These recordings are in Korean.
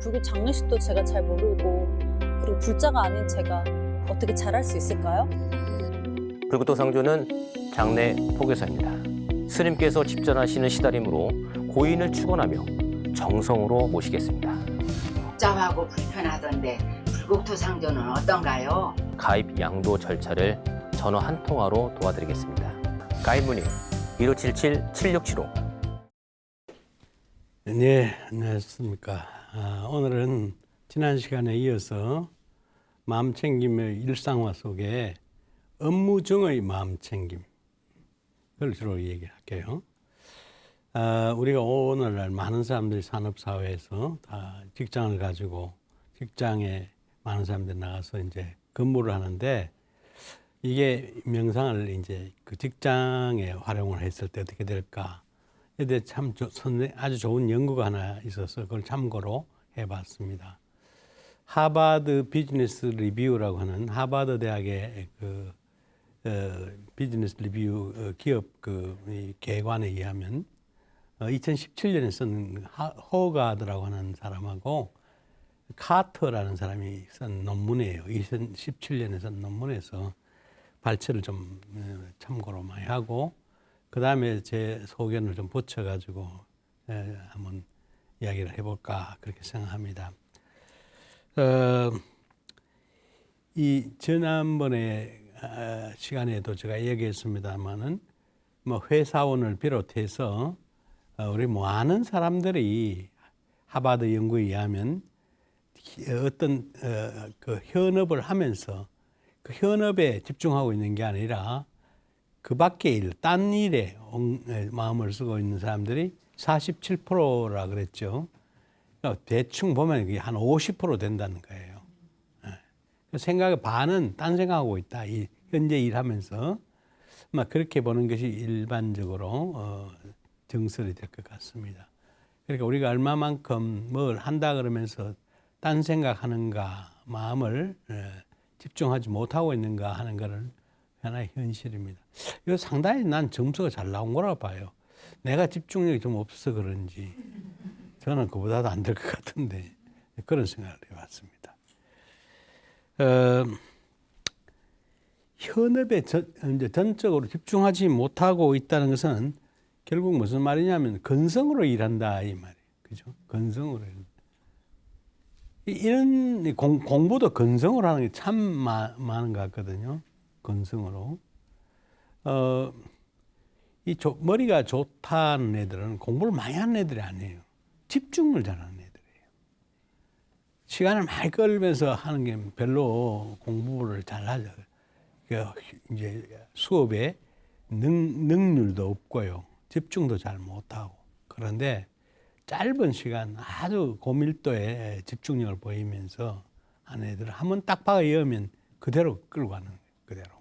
불교 장례식도 제가 잘 모르고 그리고 불자가 아닌 제가 어떻게 잘할 수 있을까요? 불구토 상조는 장례 포교사입니다. 스님께서 집전하시는 시다림으로 고인을 축원하며 정성으로 모시겠습니다. 복잡하고 불편하던데 불국토 상조는 어떤가요? 가입 양도 절차를 전화 한 통화로 도와드리겠습니다. 가입 문의 1577-7675 네, 안녕하십니까. 아, 오늘은 지난 시간에 이어서 마음 챙김의 일상화 속에 업무 중의 마음 챙김. 그걸 주로 얘기할게요. 아, 우리가 오늘날 많은 사람들이 산업사회에서 다 직장을 가지고 직장에 많은 사람들이 나가서 이제 근무를 하는데 이게 명상을 이제 그 직장에 활용을 했을 때 어떻게 될까? 에 대해 참 아주 좋은 연구가 하나 있어서 그걸 참고로 해봤습니다. 하버드 비즈니스 리뷰라고 하는 하버드 대학의 그 어, 비즈니스 리뷰 어, 기업 그 이 개관에 의하면 어, 2017년에 쓴 하- 호가드라고 하는 사람하고 카터라는 사람이 쓴 논문이에요. 2017년에 쓴 논문에서 발췌를 좀 어, 참고로 많이 하고 그 다음에 제 소견을 좀 붙여가지고 에, 한번 이야기를 해볼까 그렇게 생각합니다. 어, 이 지난번에 아, 시간에도 제가 얘기했습니다만은 뭐 회사원을 비롯해서 어, 우리 많은 사람들이 하버드 연구에 의하면 어떤 어, 그 현업을 하면서 그 현업에 집중하고 있는 게 아니라 그 밖의 일, 딴 일에 마음을 쓰고 있는 사람들이 47%라 그랬죠. 그러니까 대충 보면 그게 한 50% 된다는 거예요. 예. 그 생각의 반은 딴 생각하고 있다. 이 현재 일하면서 막 그렇게 보는 것이 일반적으로 어, 정설이 될 것 같습니다. 그러니까 우리가 얼마만큼 뭘 한다 그러면서 딴 생각하는가 마음을 에, 집중하지 못하고 있는가 하는 것을 하나의 현실입니다. 이거 상당히 난 점수가 잘 나온 거라 봐요. 내가 집중력이 좀 없어서 그런지 저는 그보다도 안 될 것 같은데 그런 생각을 해봤습니다. 어, 현업에 전, 이제 전적으로 집중하지 못하고 있다는 것은 결국 무슨 말이냐면 건성으로 일한다 이 말이에요. 그죠? 건성으로 이런 공, 공부도 건성으로 하는 게 참 많은 것 같거든요. 건성으로. 어, 이 조, 머리가 좋다는 애들은 공부를 많이 하는 애들이 아니에요. 집중을 잘하는 애들이에요. 시간을 많이 끌면서 하는 게 별로 공부를 잘 하죠. 그 이제 수업에 능, 능률도 없고요. 집중도 잘 못하고. 그런데 짧은 시간 아주 고밀도의 집중력을 보이면서 하는 애들은 한번 딱 박아 이으면 그대로 끌고 가는 거예요. 그대로.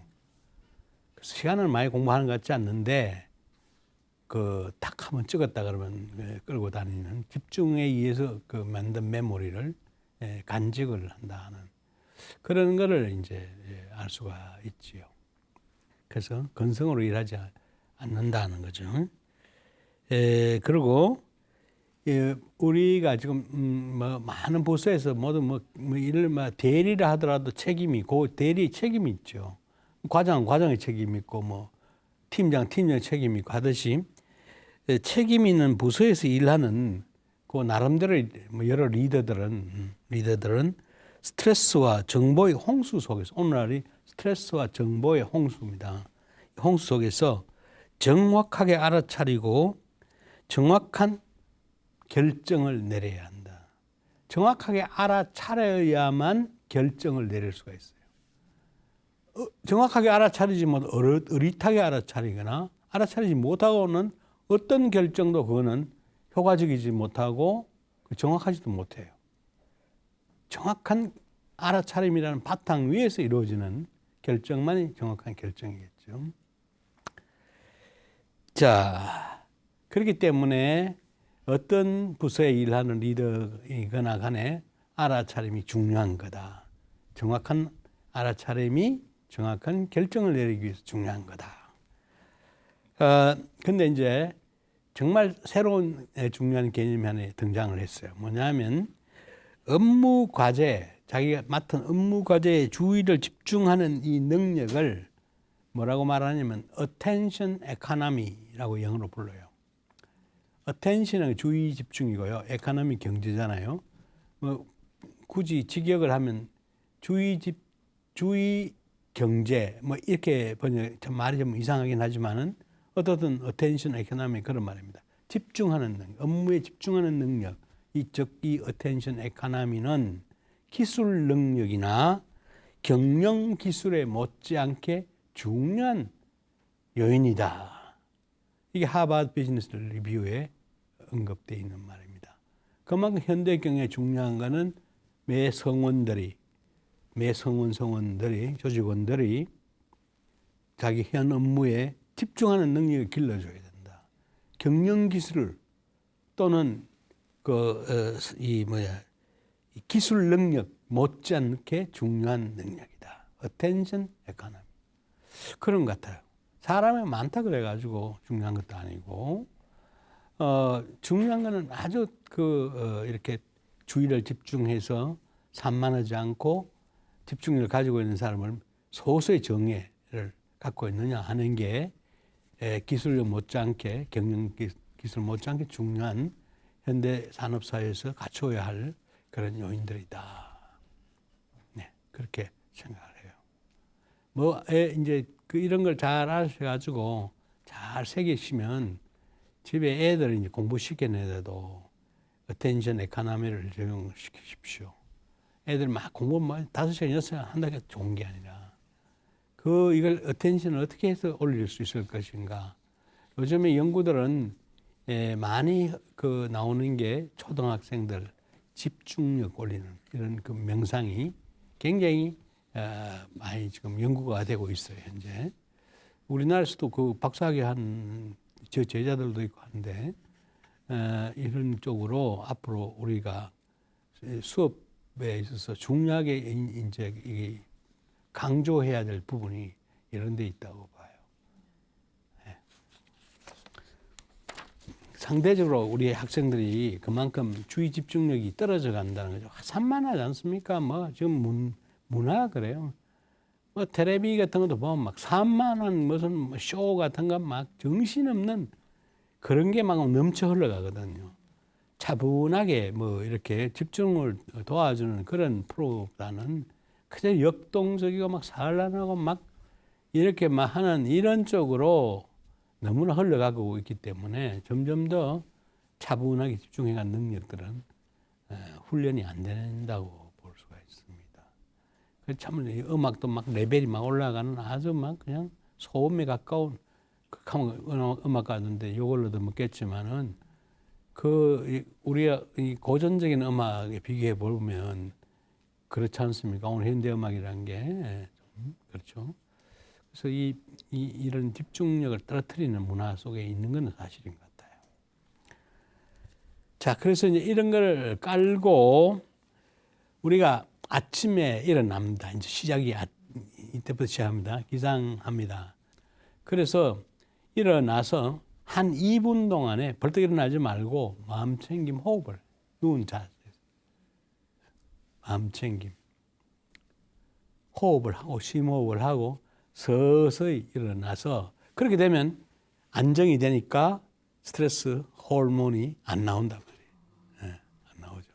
그래서 시간을 많이 공부하는 것 같지 않는데 그딱 한번 찍었다 그러면 예, 끌고 다니는 집중에 의해서 그 만든 메모리를 예, 간직을 한다는 그런 거를 이제 예, 알 수가 있지요. 그래서 건성으로 일하지 않는다는 거죠. 에, 그리고 예, 우리가 지금 음, 뭐 많은 부서에서 모두 뭐, 뭐 일을 뭐 대리를 하더라도 책임이 그 대리 책임이 있죠. 과장 과장의 책임이 있고 뭐 팀장 팀장의 책임이 있고 하듯이 예, 책임 있는 부서에서 일하는 그 나름대로 뭐 여러 리더들은 음, 리더들은 스트레스와 정보의 홍수 속에서 오늘날이 스트레스와 정보의 홍수입니다. 홍수 속에서 정확하게 알아차리고 정확한 결정을 내려야 한다. 정확하게 알아차려야만 결정을 내릴 수가 있어요. 어, 정확하게 알아차리지 못, 어릿, 어릿하게 알아차리거나 알아차리지 못하고는 어떤 결정도 그거는 효과적이지 못하고 정확하지도 못해요. 정확한 알아차림이라는 바탕 위에서 이루어지는 결정만이 정확한 결정이겠죠. 자, 그렇기 때문에 어떤 부서에 일하는 리더이거나 간에 알아차림이 중요한 거다. 정확한 알아차림이 정확한 결정을 내리기 위해서 중요한 거다. 어, 근데 이제 정말 새로운 중요한 개념이 하나 등장을 했어요. 뭐냐면 업무 과제, 자기가 맡은 업무 과제에 주의를 집중하는 이 능력을 뭐라고 말하냐면 attention economy라고 영어로 불러요. attention은 주의 집중이고요. economy 경제잖아요. 뭐 굳이 직역을 하면 주의 집 주의 경제 뭐 이렇게 번역 참 말이 좀 이상하긴 하지만은 어떻든 attention economy 그런 말입니다. 집중하는 능력, 업무에 집중하는 능력. 이즉이 attention economy는 기술 능력이나 경영 기술에 못지않게 중요한 요인이다. 이게 하버드 비즈니스 리뷰에 언급되어 있는 말입니다. 그만큼 현대 경영에 중요한 것은 매 성원들이 매 성원 성원들이 조직원들이 자기 현 업무에 집중하는 능력을 길러줘야 된다. 경영 기술을 또는 그이 뭐야 이 기술 능력 못지않게 중요한 능력이다. attention economy 그런 것 같아요. 사람이 많다 그래가지고 중요한 것도 아니고 어, 중요한 거는 아주 그 어, 이렇게 주의를 집중해서 산만하지 않고 집중력을 가지고 있는 사람을 소수의 정예를 갖고 있느냐 하는 게 에, 기술력 못지않게 경영 기- 기술 못지않게 중요한 현대 산업 사회에서 갖춰야 할 그런 요인들이다. 네, 그렇게 생각을 해요. 뭐 에, 이제 그 이런 걸 잘 아셔가지고 잘 새기시면 집에 애들 이제 공부 시켜내도 어텐션 에카나미를 적용시키십시오. 애들 막 공부 막 다섯 시간 여섯 시간 한다고 좋은 게 아니라 그 이걸 어텐션을 어떻게 해서 올릴 수 있을 것인가. 요즘에 연구들은 예, 많이 그 나오는 게 초등학생들 집중력 올리는 이런 그 명상이 굉장히 어, 많이 지금 연구가 되고 있어요 현재. 우리나라에서도 그 박사학위 한저 제자들도 있고 한데 어, 이런 쪽으로 앞으로 우리가 수업 에 있어서 중요하게 이- 이제 이 강조해야 될 부분이 이런 데 있다고 봐요. 예. 상대적으로 우리 학생들이 그만큼 주의 집중력이 떨어져 간다는 거죠. 산만하지 않습니까? 뭐 지금 문, 문화 그래요. 뭐 테레비 같은 것도 보면 막 산만한 무슨 뭐쇼 같은 거 막 정신없는 그런 게 막 넘쳐 흘러가거든요. 차분하게 뭐 이렇게 집중을 도와주는 그런 프로보다는 그냥 역동적이고 막 산란하고 막 이렇게 막 하는 이런 쪽으로 너무나 흘러가고 있기 때문에 점점 더 차분하게 집중해간 능력들은 에, 훈련이 안 된다고 볼 수가 있습니다. 그참 음악도 막 레벨이 막 올라가는 아주 막 그냥 소음에 가까운 극한 음악가인데 이걸로도 먹겠지만은 그 이- 우리가 이 고전적인 음악에 비교해 보면 그렇지 않습니까? 오늘 현대 음악이라는 게좀 그렇죠. 그래서 이, 이 이런 집중력을 떨어뜨리는 문화 속에 있는 건 사실인 것 같아요. 자, 그래서 이제 이런 걸 깔고 우리가 아침에 일어납니다. 이제 시작이 아, 이때부터 시작합니다. 기상합니다. 그래서 일어나서 한 2분 동안에 벌떡 일어나지 말고 마음 챙김 호흡을 누운 자세에서 마음 챙김 호흡을 하고 심호흡을 하고 서서히 일어나서 그렇게 되면 안정이 되니까 스트레스 호르몬이 안 나온단 말이에요. 예, 안 나오죠.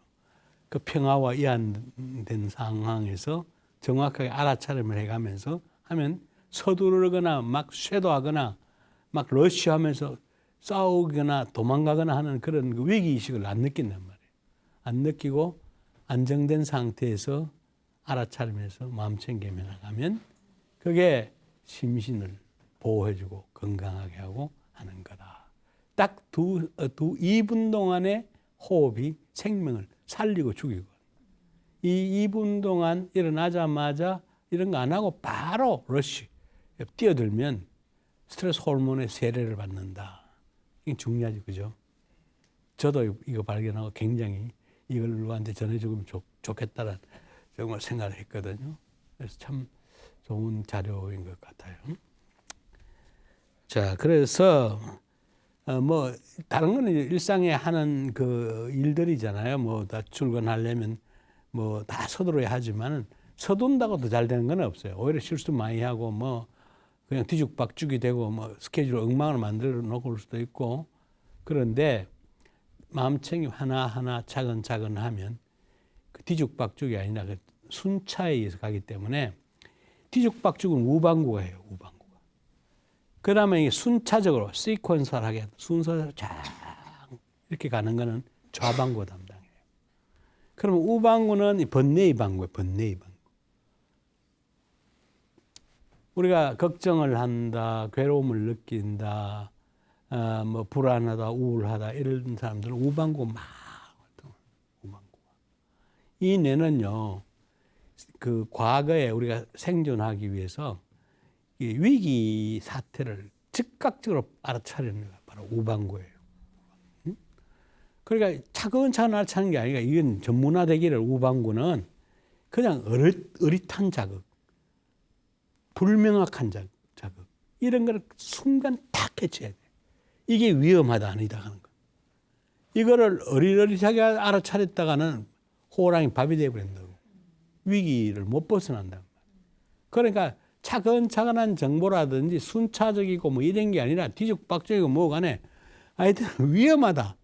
그 평화와 이완된 상황에서 정확하게 알아차림을 해가면서 하면 서두르거나 막 쇄도하거나 막 러쉬하면서 싸우거나 도망가거나 하는 그런 그 위기 의식을 안 느낀단 말이에요. 안 느끼고 안정된 상태에서 알아차리면서 마음 챙기며 나가면 그게 심신을 보호해주고 건강하게 하고 하는 거다. 딱 두, 어, 두 2분 동안의 호흡이 생명을 살리고 죽이고 이 2분 동안 일어나자마자 이런 거 안 하고 바로 러쉬 뛰어들면 스트레스 호르몬의 세례를 받는다. 이게 중요하지 그죠? 저도 이거 발견하고 굉장히 이걸 누구한테 전해주면 좋, 좋겠다는 정말 생각을 했거든요. 그래서 참 좋은 자료인 것 같아요. 자, 그래서 어, 뭐 다른 거는 일상에 하는 그 일들이잖아요. 뭐 다 출근하려면 뭐 다 서두르야 하지만은 서둔다고 더잘 되는 건 없어요. 오히려 실수 많이 하고 뭐 그냥 뒤죽박죽이 되고 뭐 스케줄 엉망을 만들어 놓고 올 수도 있고 그런데 마음챙이 하나하나 차근차근 하면 그 뒤죽박죽이 아니라 그 순차에 의해서 가기 때문에 뒤죽박죽은 우방구가 해요. 우방구가. 그 다음에 이게 순차적으로 시퀀설하게 순서대로 쫙 이렇게 가는 거는 좌방구 담당해요. 그러면 우방구는 이 번뇌의 방구예요. 번뇌의 방구. 우리가 걱정을 한다, 괴로움을 느낀다, 아, 뭐 불안하다, 우울하다 이런 사람들은 우방구 막 우방구가. 이 뇌는요, 그 과거에 우리가 생존하기 위해서 이 위기 사태를 즉각적으로 알아차리는 거가 바로 우방구예요. 응? 그러니까 차근차근 알아차는 게 아니라 이건 전문화되기를 우방구는 그냥 어릿, 어릿한 자극, 불명확한 자- 자극 이런 걸 순간 탁 해쳐야 돼. 이게 위험하다 아니다 하는 거. 이거를 어리어리하게 알아차렸다가는 호랑이 밥이 되어버린다고. 위기를 못 벗어난다. 그러니까 차근차근한 정보라든지 순차적이고 뭐 이런 게 아니라 뒤죽박죽이고 뭐 간에 하여튼 위험하다.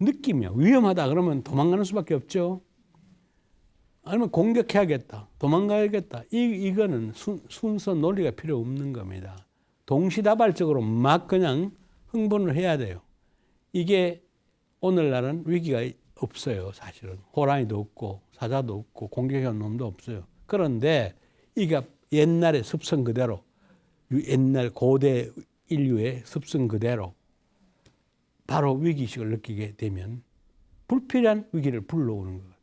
느낌이야. 위험하다. 그러면 도망가는 수밖에 없죠. 아니면 공격해야겠다. 도망가야겠다. 이, 이거는 순, 순서 논리가 필요 없는 겁니다. 동시다발적으로 막 그냥 흥분을 해야 돼요. 이게 오늘날은 위기가 없어요. 사실은. 호랑이도 없고 사자도 없고 공격해온 놈도 없어요. 그런데 이게 옛날의 습성 그대로 옛날 고대 인류의 습성 그대로 바로 위기의식을 느끼게 되면 불필요한 위기를 불러오는 것 같아요.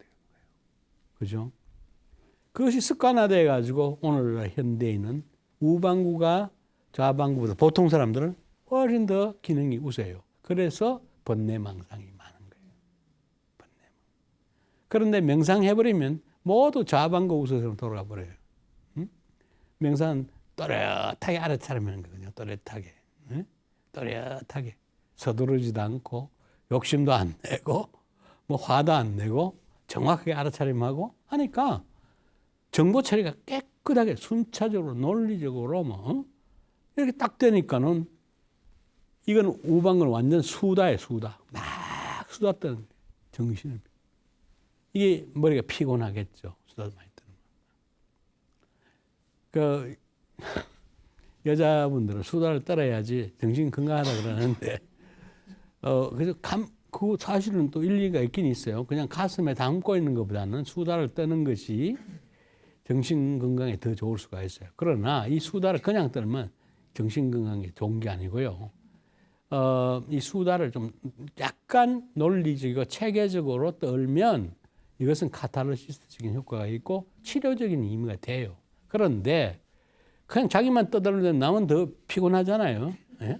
그죠? 그것이 습관화돼 가지고 오늘날 현대인은 우방구가 좌방구보다 보통 사람들은 훨씬 더 기능이 우세요. 그래서 번뇌망상이 많은 거예요. 번뇌망. 그런데 명상해버리면 모두 좌방구 우선으로 돌아가 버려요. 응? 명상은 또렷하게 알아차리는 거거든요. 또렷하게. 응? 또렷하게. 서두르지도 않고 욕심도 안 내고 뭐 화도 안 내고 정확하게 알아차림하고 하니까 정보 처리가 깨끗하게 순차적으로 논리적으로 뭐 어? 이렇게 딱 되니까는 이건 우방은 완전 수다예요 수다 막 수다 떠는. 정신을 이게 머리가 피곤하겠죠 수다 많이 거. 그 여자분들은 수다를 떨어야지 정신 건강하다 그러는데 어 그래서 감 그 사실은 또 일리가 있긴 있어요. 그냥 가슴에 담고 있는 것보다는 수다를 떠는 것이 정신 건강에 더 좋을 수가 있어요. 그러나 이 수다를 그냥 떨면 정신 건강에 좋은 게 아니고요. 어, 이 수다를 좀 약간 논리적이고 체계적으로 떨면 이것은 카타르시스적인 효과가 있고 치료적인 의미가 돼요. 그런데 그냥 자기만 떠들면 남은 더 피곤하잖아요. 예?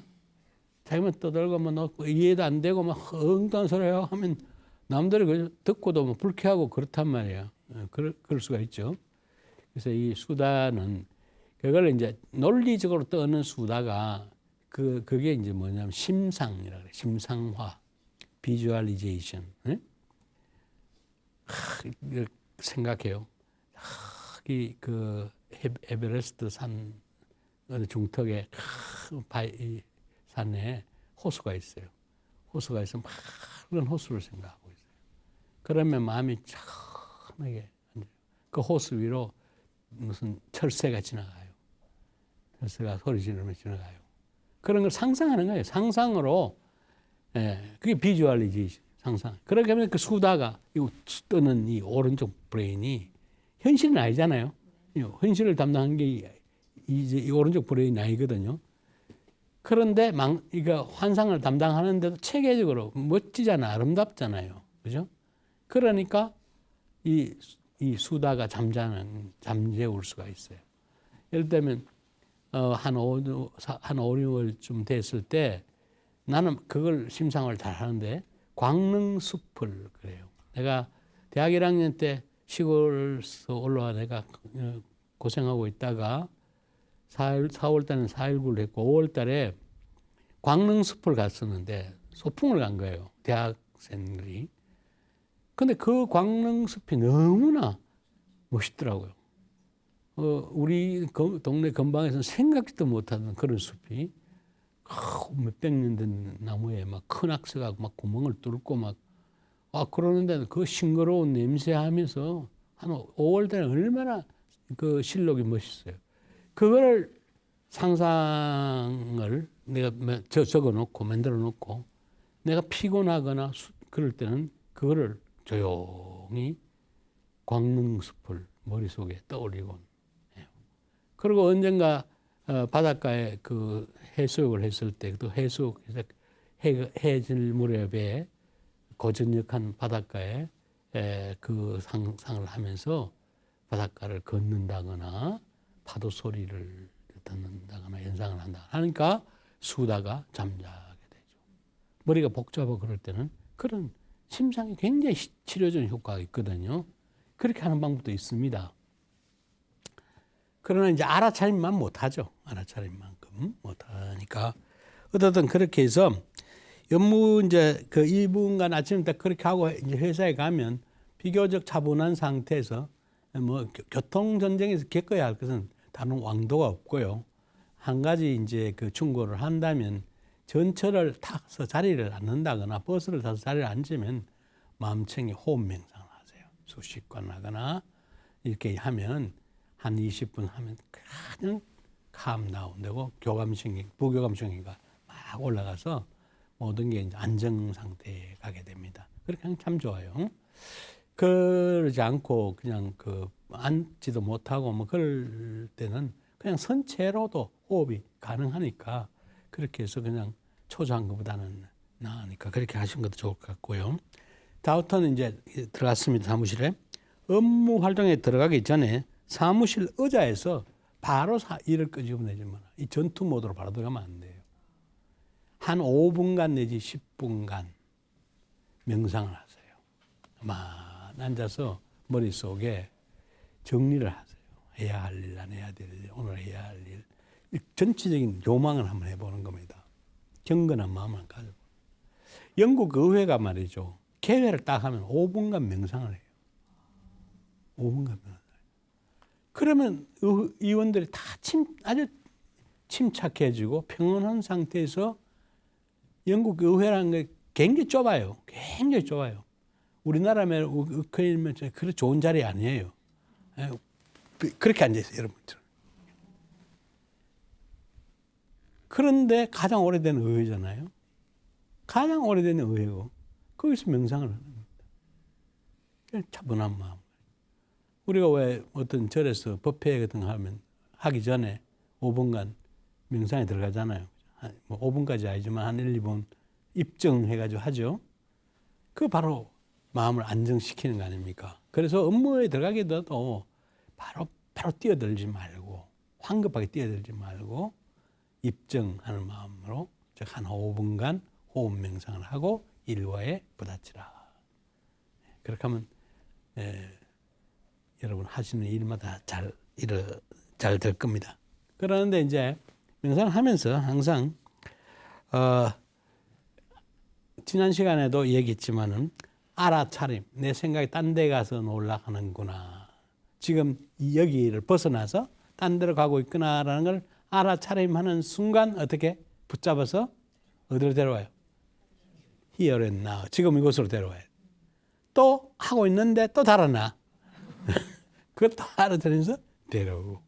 자기만 떠들고 뭐너 이해도 안 되고 막 엉뚱한 소리 하고 하면 남들이 그 듣고도 뭐 불쾌하고 그렇단 말이에요. 예, 그럴, 그럴 수가 있죠. 그래서 이 수다는 그걸 이제 논리적으로 떠는 수다가 그 그게 이제 뭐냐면 심상이라 그래. 심상화, 비주얼리제이션. 예? 하, 생각해요. 이그 에베레스트 산 어느 중턱에 큰 바위 이 산에 호수가 있어요. 호수가 있으면 맑은 호수를 생각하고 있어요. 그러면 마음이 앉아요. 그 호수 위로 무슨 철새가 지나가요. 철새가 소리 지르며 지나가요. 그런 걸 상상하는 거예요. 상상으로 예, 그게 비주얼리지 상상. 그렇게 하면 그 수다가 이 뜨는 이 오른쪽 브레인이 현실은 아니잖아요. 이 현실을 담당한 게 이제 이 오른쪽 브레인이 아니거든요. 그런데 망, 이거 환상을 담당하는데도 체계적으로 멋지잖아, 아름답잖아요. 그죠? 그러니까 이, 이 수다가 잠자는, 잠재울 수가 있어요. 예를 들면, 어, 한 5, 한 5, 6월쯤 됐을 때 나는 그걸 심상을 잘 하는데 광릉 숲을 그래요. 내가 대학 1학년 때 시골에서 올라와 내가 어, 고생하고 있다가 4월, 4월 달에는 4.19를 했고 5월 달에 광릉 숲을 갔었는데 소풍을 간 거예요. 대학생들이. 근데 그 광릉 숲이 너무나 멋있더라고요. 어, 우리 거- 동네 근방에서는 생각지도 못하는 그런 숲이 크, 몇백 년 된 나무에 막 큰 악수가 막 구멍을 뚫고 막 아, 그러는데 그 싱거로운 냄새 하면서 한 5월 달에 얼마나 그 실록이 멋있어요. 그거를 상상을 내가 마- 저- 적어 놓고 만들어 놓고 내가 피곤하거나 수- 그럴 때는 그거를 조용히 광릉숲을 머릿속에 떠올리곤 해요. 그리고 언젠가 어, 바닷가에 그 해수욕을 했을 때 또 해수욕에서 해, 해질 무렵에 고전역한 바닷가에 에, 그 상상을 하면서 바닷가를 걷는다거나 파도 소리를 듣는다거나 연상을 한다 하니까 수다가 잠자게 되죠. 머리가 복잡하고 그럴 때는 그런 심상이 굉장히 시- 치료적인 효과가 있거든요. 그렇게 하는 방법도 있습니다. 그러나 이제 알아차림만 못하죠. 알아차림만큼 못하니까 어떻든 그렇게 해서 업무 이제 그 1분간 아침부터 그렇게 하고 이제 회사에 가면 비교적 차분한 상태에서 뭐 교- 교통 전쟁에서 겪어야 할 것은 다른 왕도가 없고요. 한 가지 이제 그 충고를 한다면 전철을 타서 자리를 앉는다거나 버스를 타서 자리를 앉으면 마음챙이 호흡 명상을 하세요. 수십 관 하거나 이렇게 하면 한 20분 하면 그냥 감 나온다고 교감신경, 부교감신경가 막 올라가서 모든 게 이제 안정 상태에 가게 됩니다. 그렇게 하면 참 좋아요. 그러지 않고 그냥 그 앉지도 못하고 뭐 그럴 때는 그냥 선체로도 호흡이 가능하니까 그렇게 해서 그냥 초조한 것보다는 나으니까 그렇게 하시는 것도 좋을 것 같고요. 다음부터는 이제 들어갔습니다 사무실에 업무 활동에 들어가기 전에 사무실 의자에서 바로 사, 일을 끄집어 내지 마라. 이 전투 모드로 바로 들어가면 안 돼요. 한 5분간 내지 10분간 명상을 하세요. 만 앉아서 머릿속에 정리를 하세요. 해야 할 일, 안 해야 될 일, 오늘 해야 할 일. 이 전체적인 요망을 한번 해보는 겁니다. 경건한 마음을 가지고. 영국 의회가 말이죠. 개회를 딱 하면 5분간 명상을 해요. 5분간 명상. 그러면 의- 의원들이 다 침, 아주 침착해지고 평온한 상태에서 영국 의회라는 게 굉장히 좁아요. 굉장히 좁아요. 우리나라면 의회면 그렇게 좋은 자리 아니에요. 예, 그- 그렇게 앉아 있어요, 여러분처럼. 그런데 가장 오래된 의회잖아요. 가장 오래된 의회고 거기서 명상을 하는 겁니다. 차분한 마음. 우리가 왜 어떤 절에서 법회 같은 거 하면 하기 전에 5분간 명상에 들어가잖아요. 한- 뭐 5분까지 아니지만 한 1, 2분 입증해가지고 하죠. 그 바로 마음을 안정시키는 거 아닙니까? 그래서 업무에 들어가게 돼도 바로 바로 뛰어들지 말고 황급하게 뛰어들지 말고 입증하는 마음으로 즉 한 5분간 호흡 명상을 하고 일과에 부딪히라. 그렇게 하면 에, 여러분 하시는 일마다 잘 일어 잘될 겁니다. 그러는데 이제 명상을 하면서 항상 어, 지난 시간에도 얘기했지만은 알아차림 내 생각이 딴 데 가서 놀라가는구나. 지금 이 여기를 벗어나서 딴 데로 가고 있구나라는 걸 알아차림하는 순간 어떻게 붙잡아서 어디로 데려와요? Here and now. 지금 이곳으로 데려와요. 또 하고 있는데 또 달아나. 그것도 알아들으면서 데려오고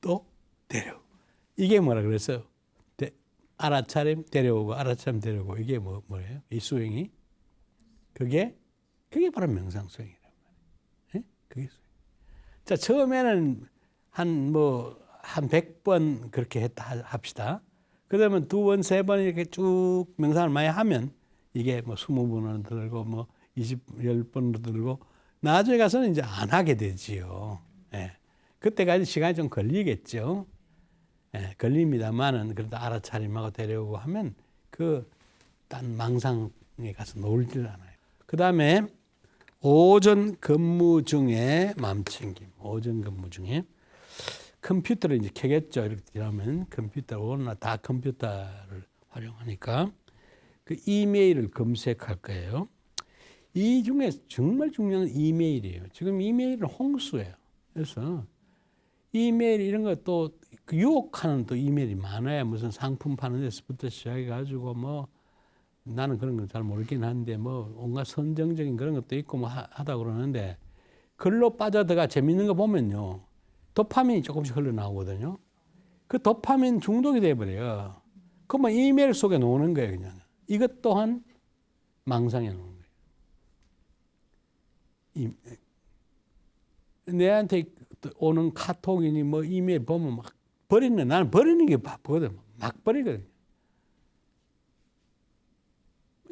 또 데려오고 이게 뭐라 그랬어요? 데, 알아차림 데려오고 알아차림 데려오고 이게 뭐 뭐예요? 이 수행이 그게 그게 바로 명상 수행이란 말이에요. 예? 그게 수행. 자 처음에는 한 뭐 한 백 번 그렇게 했다 하- 합시다. 그러면 두 번, 세 번 이렇게 쭉 명상을 많이 하면 이게 뭐 스무 번으로 들고 뭐 이십 열 번으로 들고 나중에 가서는 이제 안 하게 되지요. 예. 그때까지 시간이 좀 걸리겠죠. 예, 걸립니다만은 그래도 알아차림하고 데려오고 하면 그 딴 망상에 가서 놀질 않아요. 그 다음에 오전 근무 중에 마음 챙김. 오전 근무 중에 컴퓨터를 이제 켜겠죠. 이렇게 되면 컴퓨터 오늘 다 컴퓨터를 활용하니까 그 이메일을 검색할 거예요. 이 중에 정말 중요한 건 이메일이에요. 지금 이메일은 홍수예요. 그래서 이메일 이런 것도 그 유혹하는 또 이메일이 많아요. 무슨 상품 파는 데서부터 시작해가지고 뭐 나는 그런 건잘 모르긴 한데 뭐 온갖 선정적인 그런 것도 있고 뭐 하- 하다 그러는데 글로 빠져들어가 재밌는 거 보면요. 도파민이 조금씩 흘러나오거든요. 그 도파민 중독이 돼버려요. 그러면 이메일 속에 놓는 거예요, 그냥. 이것 또한 망상에 놓는 거예요. 이, 내한테 오는 카톡이니 뭐 이메일 보면 막 버리는 나는 버리는 게 바쁘거든. 막 버리거든.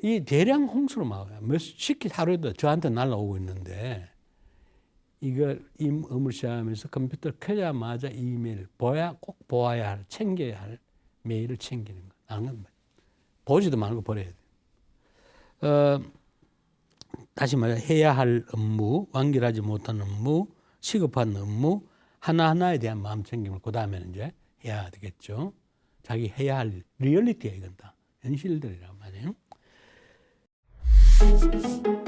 이 대량 홍수로 막아요. 몇 쉽게 하루에도 저한테 날라오고 있는데 이걸 임 음을 시작하면서 컴퓨터를 켜자마자 이메일 보야 꼭 보아야 할 챙겨야 할 메일을 챙기는 거. 건 보지도 말고 버려야 돼. 어, 다시 말해 해야 할 업무, 완결하지 못한 업무, 시급한 업무 하나하나에 대한 마음 챙김을 그 다음에는 이제 해야 되겠죠. 자기 해야 할 리얼리티야 이건 다 현실들이란 말이에요. Thank you.